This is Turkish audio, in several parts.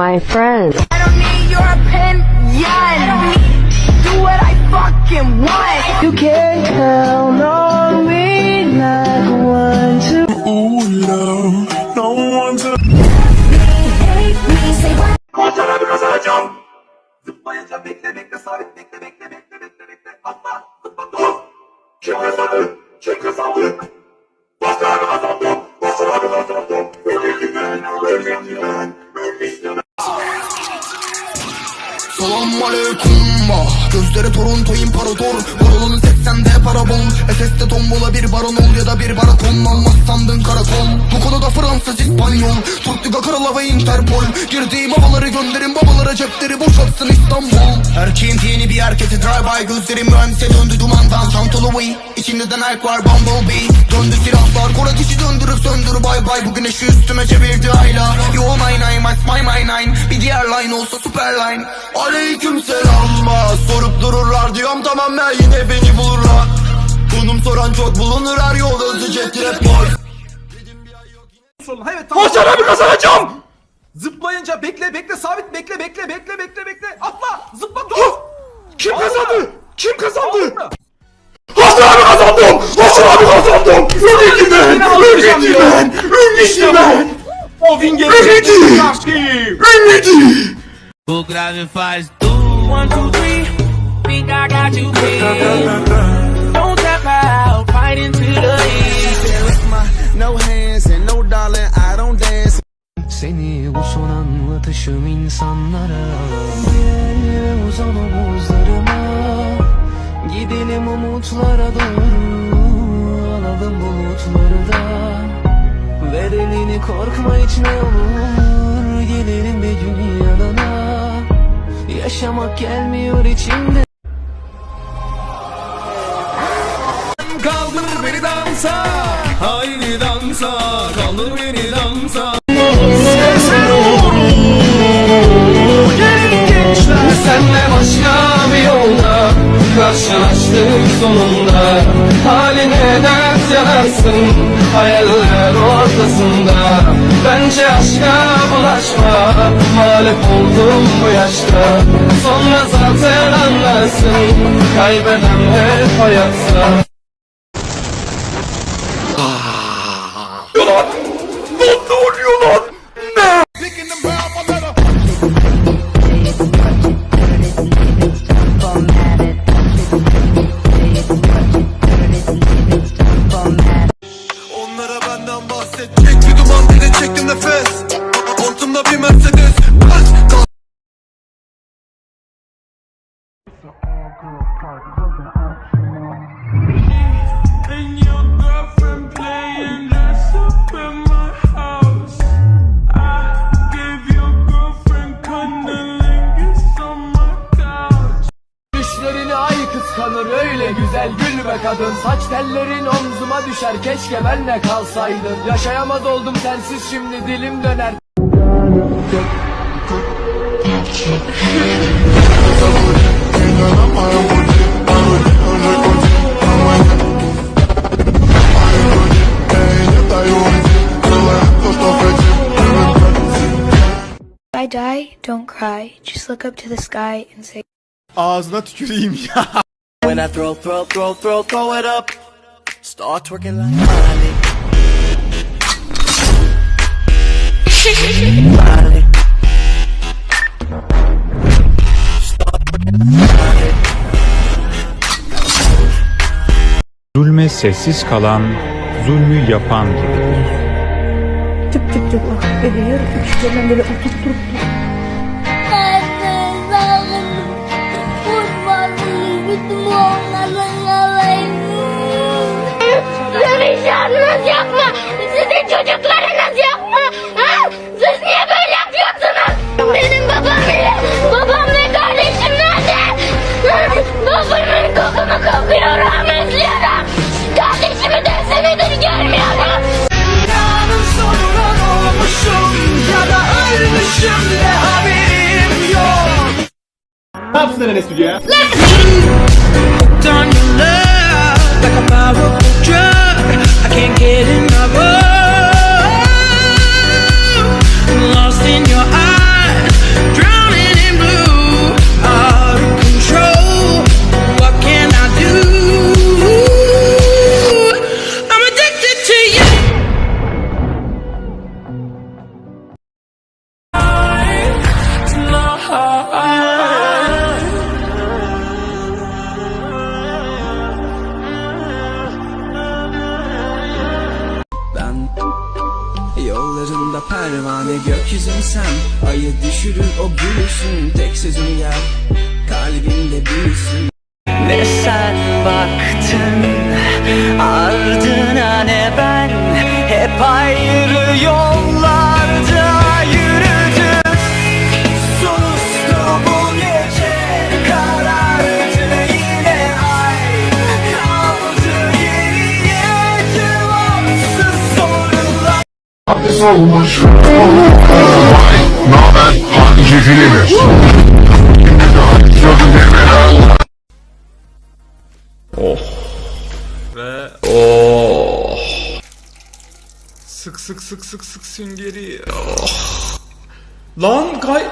my friend. I don't need your opinion. I don't need do what I fucking want. You can't count on me like one, two. Konçara biraz alacağım. Zıplayınca bekle bekle sabit bekle bekle bekle bekle bekle. Atla zıpla dur. Kim kazandı? Kim kazandı? Başarı Selam aleyküm. Gözleri Toronto imparator Barolun 80'de parabol SS'de tombola bir baron ol ya da bir baraton. Almaz sandın karakol. Bu konuda Fransız İspanyol Türk Liga Kralı ve Interpol. Girdiğim havaları gönderin babalara cepleri boşaltsın İstanbul. Erkeğin yeni bir hareketi drive by Gözlerim mühendise döndü dumandan. Çantalı way İçimde de Nike var Bumblebee. Döndü silahlar Kor ateşi döndürüp söndür bay bay. Bu güneşi üstüme çevirdi ayla. Yo my nine my my nine. Bir diğer line olsa super line Aleyküm selam Sorup dururlar diyorum tamam ben yine beni bulurlar Konum soran çok bulunur her yol hızlıca trap boy Sorun. Evet tamam. Bir kazanacağım. Zıplayınca bekle bekle sabit bekle bekle bekle bekle bekle. Atla zıpla dur. Kim kazandı? Kim kazandı? Aldın mı? Başarı kazandım. Başarı kazandım. Ümidi ben. Ümidi ben. Ümidi ben. O win Ümidi. gelecek. Karşıyım. Ümidi. O grave faz tu One, two, three Think I got you ortasında Bence aşka bulaşma. Mağlup oldum bu yaşta. Sonra zaten anlarsın Kaybeden hep hayatta be kadın. Saç tellerin omzuma düşer. Keşke benle kalsaydın Yaşayamaz oldum sensiz şimdi dilim döner. If I die, don't cry. Just look up to the sky and say, Ağzına tüküreyim ya When I throw, throw, throw, throw, throw it up Start twerking like Miley Miley Zulme sessiz kalan, zulmü yapan gibidir. Tık tık tık. Ah bebeğim. Üçgenden böyle oturtturup Sizin şanınız yok mu? Sizin çocuklarınız yok mu? Ha? Siz niye böyle yapıyorsunuz? Benim babam ile, babam ve kardeşim nerede? Babamın kokunu kokuyorum, özlüyorum. Kardeşimi de senedir görmüyorum. Dünyanın sonuna doğmuşum Ya da ölmüşüm de haberim yok Ne yapsın Enes Stüdyo'ya? Hooked on olmuş. Vay naber? Hangi filmi daha sözü demeden Sık sık sık sık sık süngeri. Oh. Lan kay...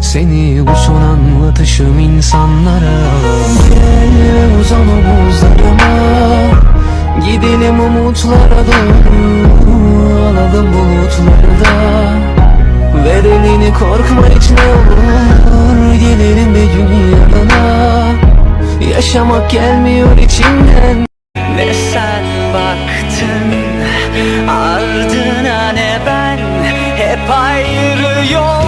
Seni bu son anlatışım insanlara. Gel ve uzan omuzlarıma Gidelim umutlara doğru Alalım bulutlarda Ver elini korkma hiç ne olur Gelelim bir gün yanına. Yaşamak gelmiyor içimden. Ne sen baktın Ardına ne ben? Hep ayrı yollarda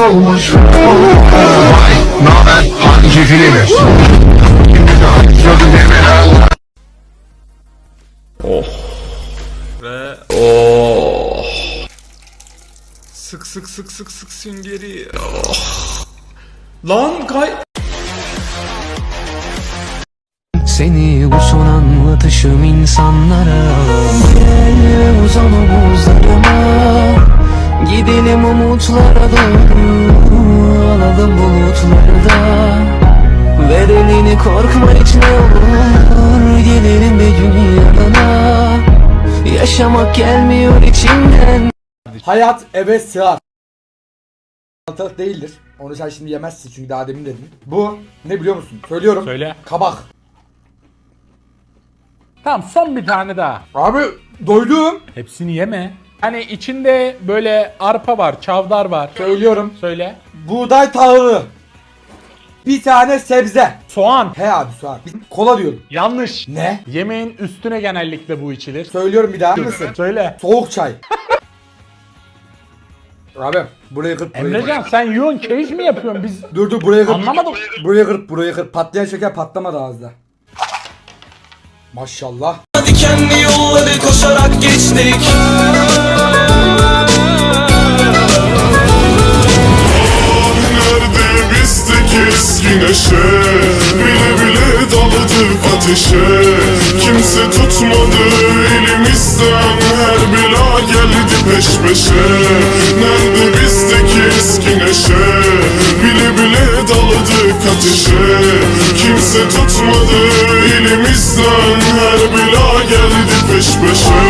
olmuş Vay naber hangi filmi Şimdi daha sözü demeden Ve oh. Sık sık sık sık sık süngeri. Oh. Lan kay... Seni bu son anlatışım insanlara Gel uzan omuzlarıma Gidelim umutlara doğru Alalım bulutlarda Ver elini korkma hiç ne olur Gelelim bir gün yanına Yaşamak gelmiyor içimden Hayat eve sığar. Salatalık değildir. Onu sen şimdi yemezsin çünkü daha demin dedin. Bu ne biliyor musun? Söylüyorum. Söyle. Kabak. Tamam son bir tane daha. Abi doydum. Hepsini yeme. Hani içinde böyle arpa var, çavdar var. Söylüyorum. Söyle. Buğday tahılı. Bir tane sebze. Soğan. He abi soğan. Bir kola diyorum. Yanlış. Ne? Yemeğin üstüne genellikle bu içilir. Söylüyorum bir daha. mısın? Söyle. Soğuk çay. Abi burayı kırp. burayı Emrecan sen yoğun keyif mi yapıyorsun? Biz Dur dur burayı kırp. Anlamadım. Burayı kırp burayı kırp. Patlayan şeker patlamadı ağızda. Maşallah. Dikenli yolları koşarak geçtik bizdeki eski neşe. Bile bile daladık ateşe. Kimse tutmadı elimizden. Her bela geldi peş peşe. Nerede bizdeki eski neşe? Bile bile daladık ateşe. Kimse tutmadı elimizden. Her bela geldi peş peşe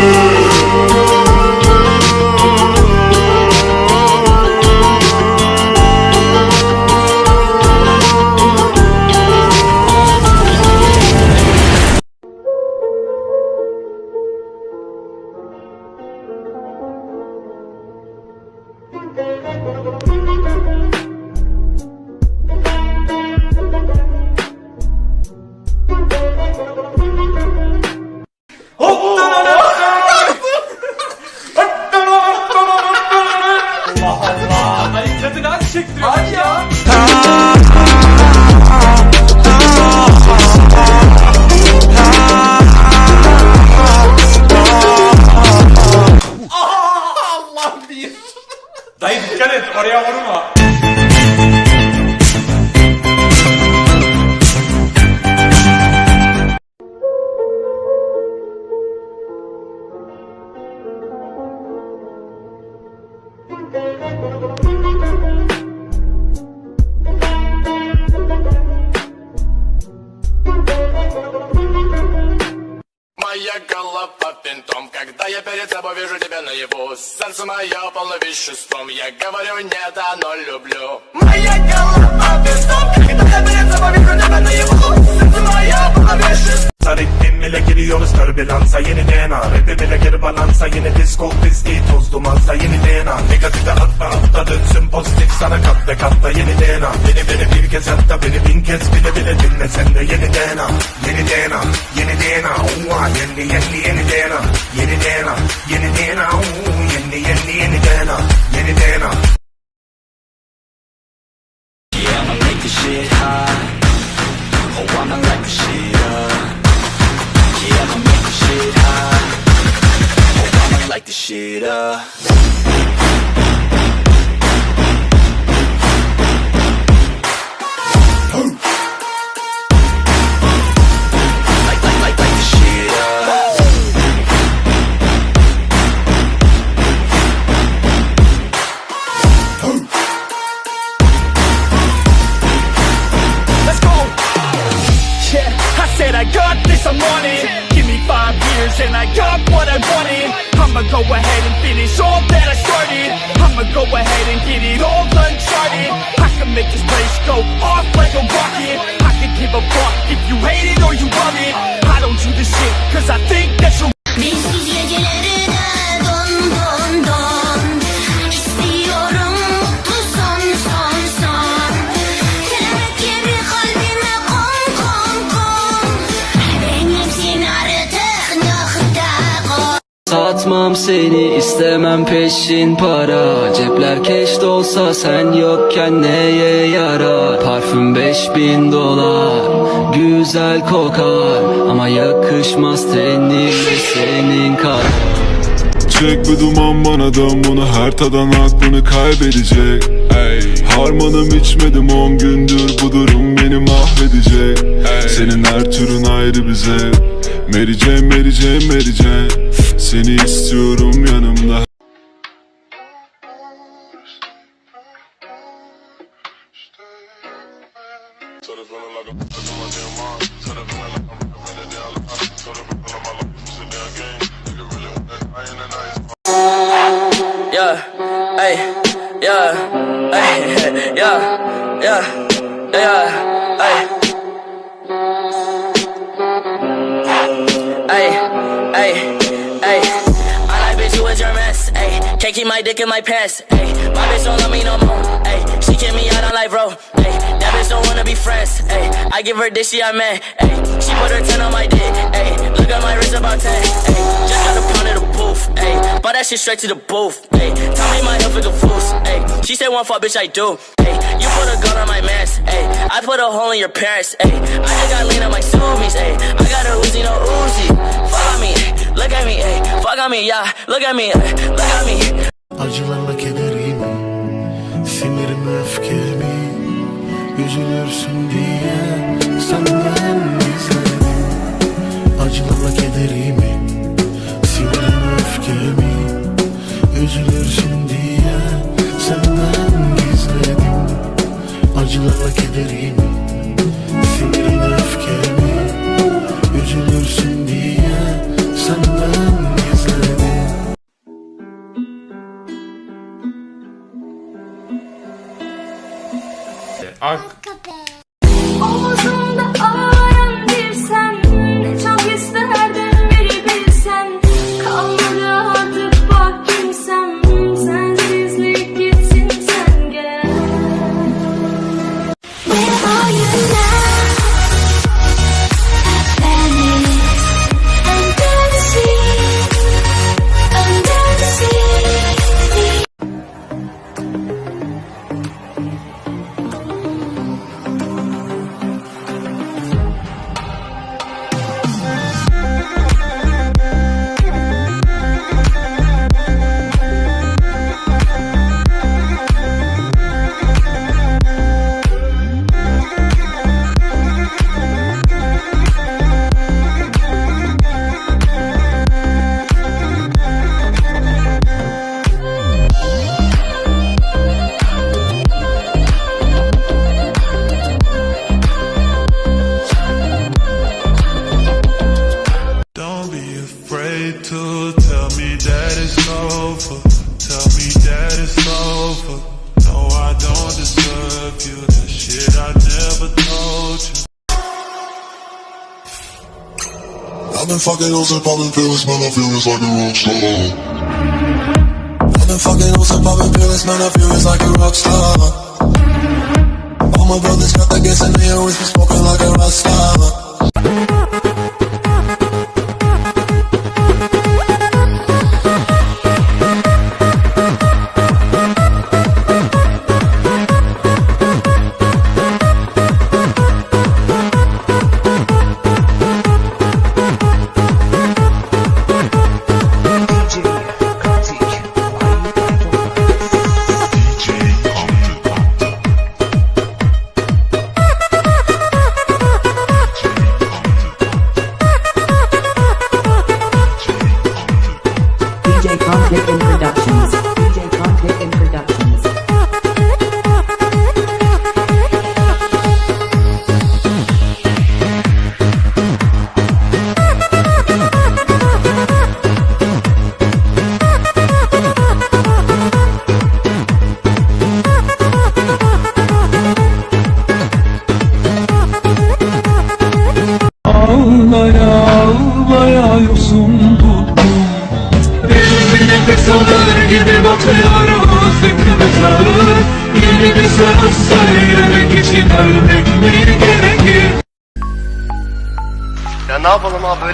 Yeni yeni yeni DNA Yeni DNA Yeah, I'ma make this shit hot Oh, I'ma light the shit up I'ma go ahead and finish all that I started. I'ma go ahead and get it all uncharted. I can make this place go off like a rocket. I can give a fuck if you hate it or you love it. I don't do this shit cause I think that you're Satmam seni istemem peşin para. Cepler keş dolsa sen yokken neye yarar Parfüm 5000 dolar Güzel kokar. Ama yakışmaz tenine senin kar. Çek bir duman bana dön bunu. Her tadan aklını kaybedecek. Ey. Harmanım içmedim on gündür bu durum beni mahvedecek. Senin her türün ayrı bize. Jane, Mary Jane Seni istiyorum yanımda. Yeah, hey, yeah, hey, yeah, yeah, yeah, can't keep my dick in my pants. Hey, my bitch don't love me no more. Hey, she kick me out on life, bro. Hey, that bitch don't wanna be friends. Hey, I give her dick, she a man. Hey, she put her 10 on my dick. Hey, look at my wrist about 10. Hey, just got a pound of the booth. Hey, bought that shit straight to the booth. Hey, tell me my health is a fool. Hey, she said one fuck, bitch, I do. Hey, you put a gun on my mask. Hey, I put a hole in your parents. Hey, I just got lean on my zoomies. Hey, I got a Uzi, no Uzi. Fuck on me, look at me. Hey, fuck on me, yeah. Look at me, look at me. Acılarla kederimi Sinirimi öfkemi Üzülürsün diye Senden gizledim. Acılarla kederimi Sinirimi öfkemi Üzülürsün diye Senden gizledim. Acılarla kederimi Ak fucking hoes and popping pills, man, I feel just like a rock star. I've been fucking hoes and popping pills, man, I feel just like a rock star. All my brothers got the gas and they always smoking like a rock star.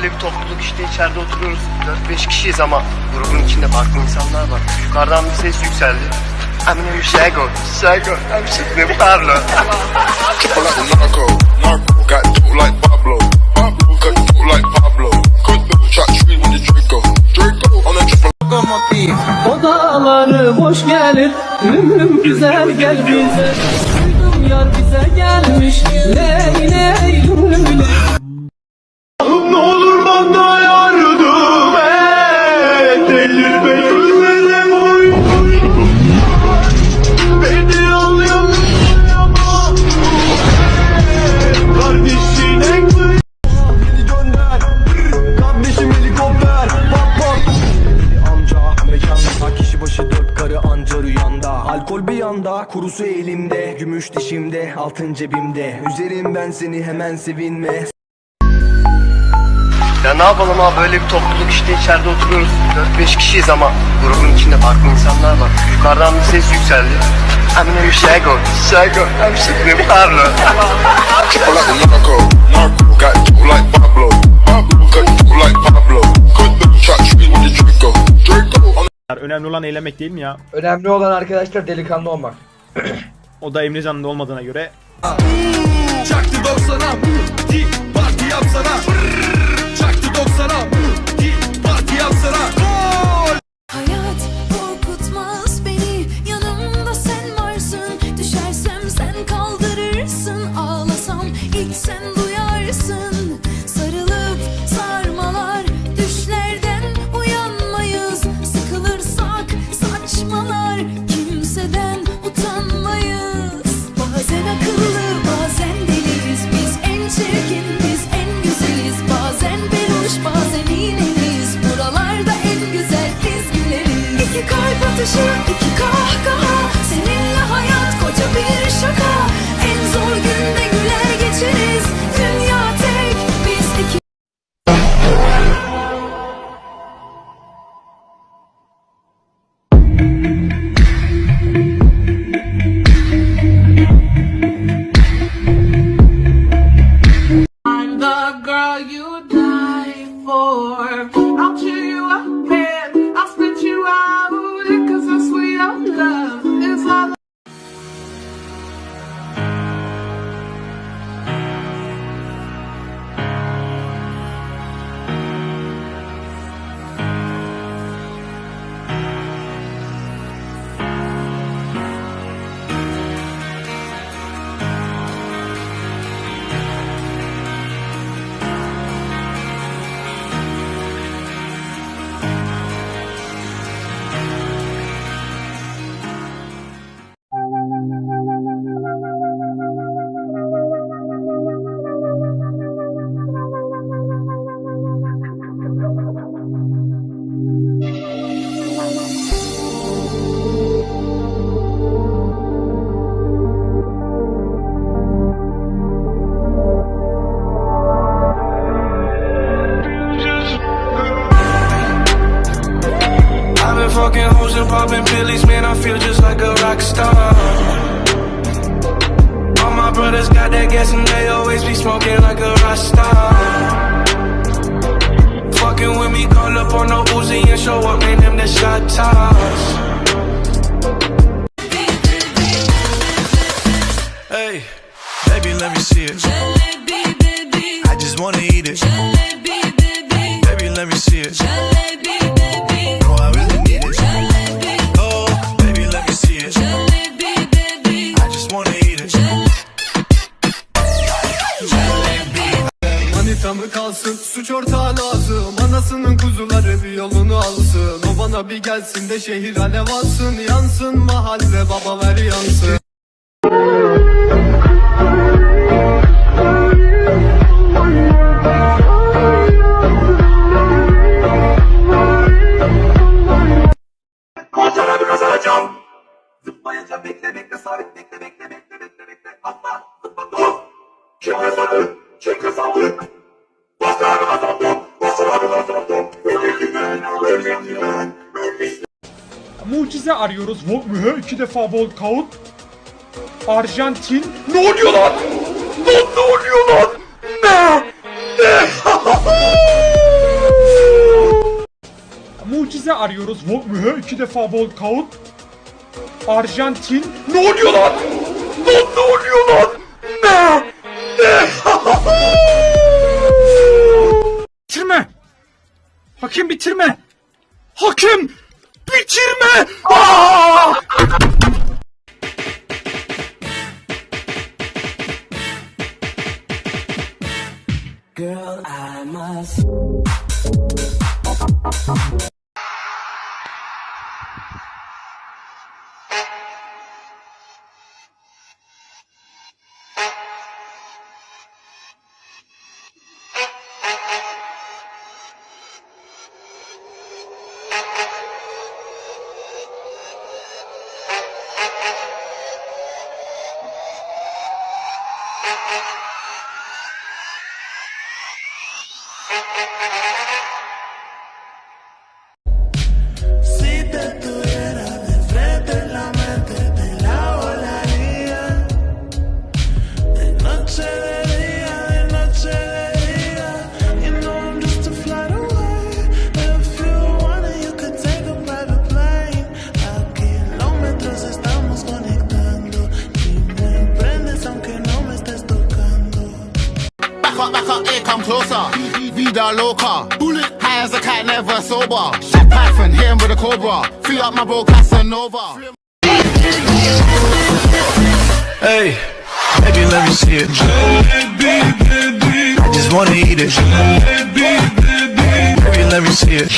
Böyle bir topluluk işte içeride oturuyoruz. 4-5 kişiyiz ama grubun içinde farklı insanlar var. Yukarıdan bir ses yükseldi. Pablo Triple like narco, narco. Got dope like Pablo, Pablo. Cut dope like Pablo. Cut dope, shot straight with the Draco, Draco on a triple. Odaları boş gelir. Ümrüm güzel gel bize. Duydum yar bize gelmiş. Ley altın cebimde. Üzerim ben seni hemen sevinme. Ya ne yapalım abi böyle bir topluluk işte içeride oturuyoruz. 4-5 kişiyiz ama grubun içinde farklı insanlar var. Yukarıdan bir ses yükseldi. Eminem Şego, Şego, Emşikli Pablo Triple like a narco, narco. Got dope like Pablo, like with the Draco, Draco a Önemli olan eğlenmek değil mi ya? Önemli olan arkadaşlar delikanlı olmak O da Emrecan'da olmadığına göre. Çaktı 90'a Parti yapsana. Çaktı 90'a Parti yapsana. Korkutmaz man, I feel just like a rock star. All my brothers got that gas and they always be smoking like a rock star. Fucking with me, call up on no Uzi and show up, man, them the shot toss. Hey, baby, let me see it. I just wanna eat it. Baby, let me see it. No, bir gelsin de şehir alev alsın Yansın mahalle baba ver yansın iki defa walkout. Arjantin. Ne oluyor lan? Lan ne oluyor lan? Ne? Ne? Mucize arıyoruz. Vol iki defa walkout. Arjantin. Ne oluyor lan? Lan ne oluyor lan? Ne? Ne? bitirme. Hakem bitirme. Hakem bitirme. Aa! Girl, I must. Vida loca Bullet. High as a cat, never sober. Shit python, hit him with a cobra. Free up my bro Casanova. Hey, baby, let me see it. I just wanna eat it. Baby, let me see it.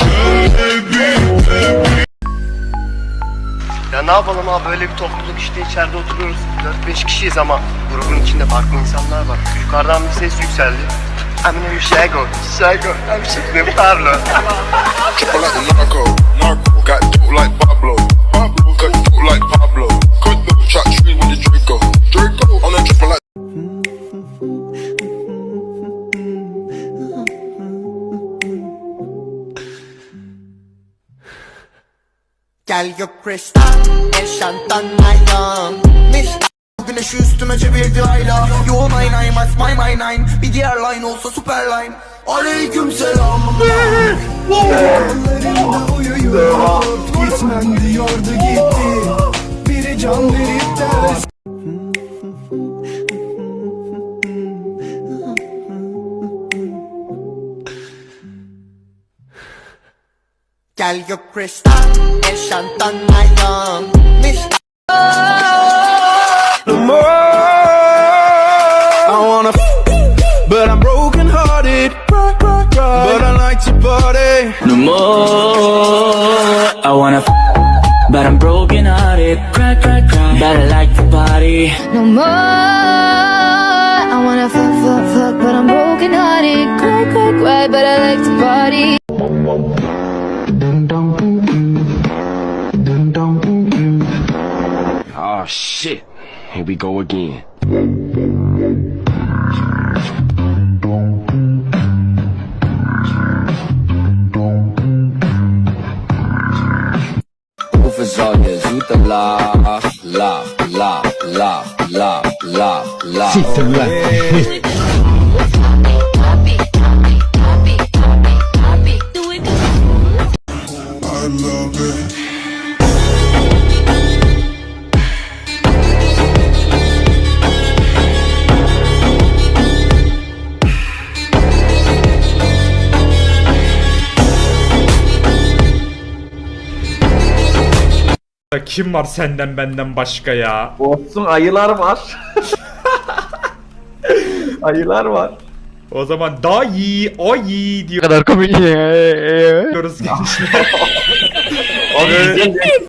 Ya ne yapalım abi böyle bir topluluk işte içeride oturuyoruz. 4-5 kişiyiz ama grubun içinde farklı insanlar var. Yukarıdan bir ses yükseldi I'm in Shago, Shago, I'm Shago, Pablo Triple like the narco, narco. Got dope like Pablo, Pablo. Got dope like Pablo. Cut the shot tree with the Draco, Draco. On the triple like. Gel gök kristal Yaşantan ayağım Mişta Güneşi üstüme çevirdi ayla ay nine Max my my nine. Bir diğer line olsa super line. Aleyküm selam. Kollarında uyuyor Gitmem diyordu gitti Biri can verip ters Gel gök kristal Yaşantan ayağım Mişta No more. I wanna, but I'm broken hearted. But I like to party. No more. I wanna, but I'm broken hearted. Cry, cry, cry. But I like the party. No more. we go again. Lach, lach, lach, lach, lach, lach. Kim var senden benden başka ya? Olsun ayılar var. ayılar var. O zaman dayı, oyi diyor. kadar komik. Diyoruz gençler. Abi